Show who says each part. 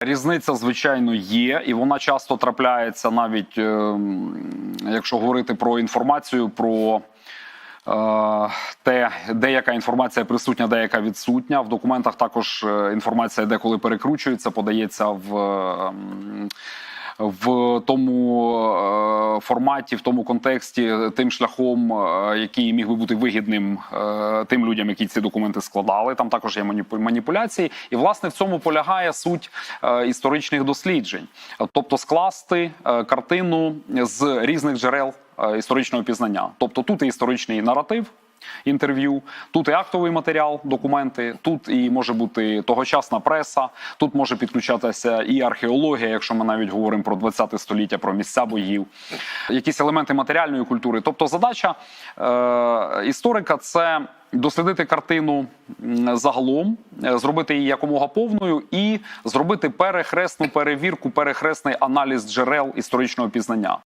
Speaker 1: Різниця, звичайно, є, і вона часто трапляється навіть, ем, якщо говорити про інформацію, про е, те, деяка інформація присутня, деяка відсутня. В документах також е, інформація деколи перекручується, подається в. ем, В тому форматі, в тому контексті, тим шляхом, е, який міг би бути вигідним е, тим людям, які ці документи складали. Там також є маніпу- маніпуляції, і власне в цьому полягає суть е, історичних досліджень, тобто скласти е, картину з різних джерел е, історичного пізнання. Тобто тут історичний наратив. Інтерв'ю, тут і актовий матеріал, документи, тут і може бути тогочасна преса, тут може підключатися і археологія, якщо ми навіть говоримо про 20 століття, про місця боїв, якісь елементи матеріальної культури. Тобто, задача е, історика це дослідити картину загалом, е, зробити її якомога повною і зробити перехресну перевірку, перехресний аналіз джерел історичного пізнання.